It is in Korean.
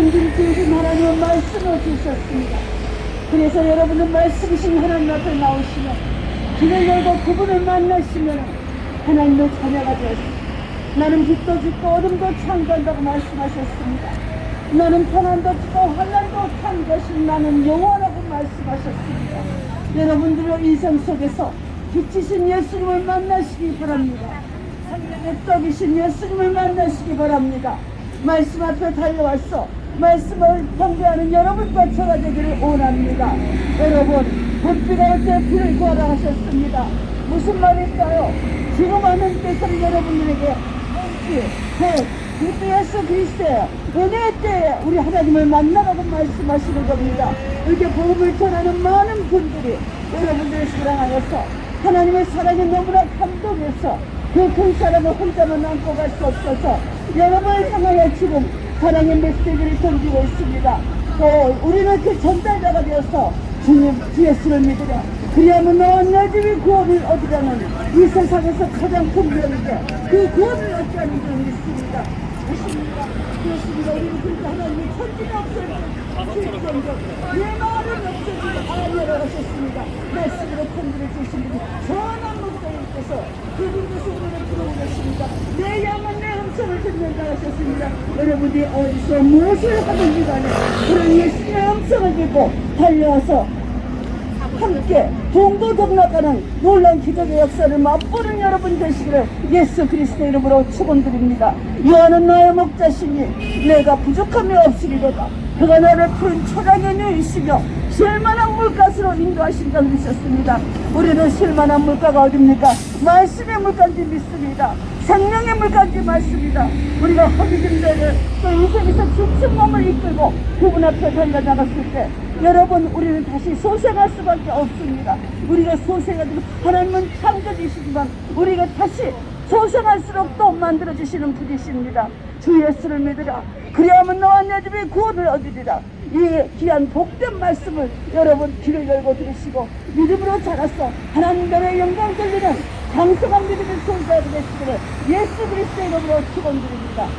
천지를 지으신 하나님은 말씀을 주셨습니다. 그래서 여러분은 말씀이신 하나님 앞에 나오시면 길을 열고 그분을 만나시면 하나님의 자녀가 되었습니다. 나는 빛도 짓고 어둠도 창조한다고 말씀하셨습니다. 나는 편안도 짓고 환란도 창조하신 나는 영원하고 말씀하셨습니다. 여러분들의 인생 속에서 빛이신 예수님을 만나시기 바랍니다. 성령의 떡이신 예수님을 만나시기 바랍니다. 말씀 앞에 달려와서 말씀을 경배하는 여러분과 저가 되기를 원합니다. 여러분, 불비가 올때 비를 구하라 하셨습니다. 무슨 말일까요? 지금 하나님께서는 여러분들에게 지 그, 그리스도 예수 그리스도예요. 은혜의 때에 우리 하나님을 만나라고 말씀하시는 겁니다. 이렇게 복음을 전하는 많은 분들이 여러분들을 사랑하여서 하나님의 사랑에 너무나 감동해서 그 큰 사랑을 혼자만 안고 갈 수 없어서 여러분을 향하여 지금 사랑의 메시지를 던지고 있습니다. 또 우리는 그 전달자가 되어서 주님 주 예수를 믿으라. 그리하면 내 집이 구원을 얻으라는 이 세상에서 가장 큰 명인데 그 구원을 얻지 않은 줄 믿습니다. 믿습니다. 그렇습니다. 우리는 그렇게 하나님의 천지가 정도 내 마음을 없어지고 아니라 하셨습니다. 말씀으로 편지를 주신 분이 전한 목사님께서 그분께서 우리를 들어오 계십니다. 내 양은 내 음성을 듣는다 하셨습니다. 여러분이 어디서 무엇을 하든지 간에 그런 예수님의 음성을 듣고 달려와서 함께 동고동락하는 놀라운 기적의 역사를 맛보는 여러분 되시기를 예수 그리스도 이름으로 축원드립니다. 요한은 나의 목자시니 내가 부족함이 없으리로다. 그가 나를 푸른 초장의 누이시며 실만한 물가스로 인도하신다 그러셨습니다. 우리는 실만한 물가가 어딥니까? 말씀의 물가인지 믿습니다. 생명의 물가인지 말씀이다. 우리가 허기진 데를 또 인생에서 지친 몸을 이끌고 그분 앞에 달려나갔을 때 여러분 우리는 다시 소생할 수밖에 없습니다. 우리가 소생하는 하나님은 창조주시지만 우리가 다시 소생할수록 또 만들어주시는 분이십니다. 주 예수를 믿으라. 그리하면 너와 내 집이 구원을 얻으리라. 이 귀한 복된 말씀을 여러분 귀를 열고 들으시고 믿음으로 자라서 하나님들의 영광 돌리는 강성한 믿음의 손자가 되시기를 예수 그리스도의 이름으로 축원드립니다.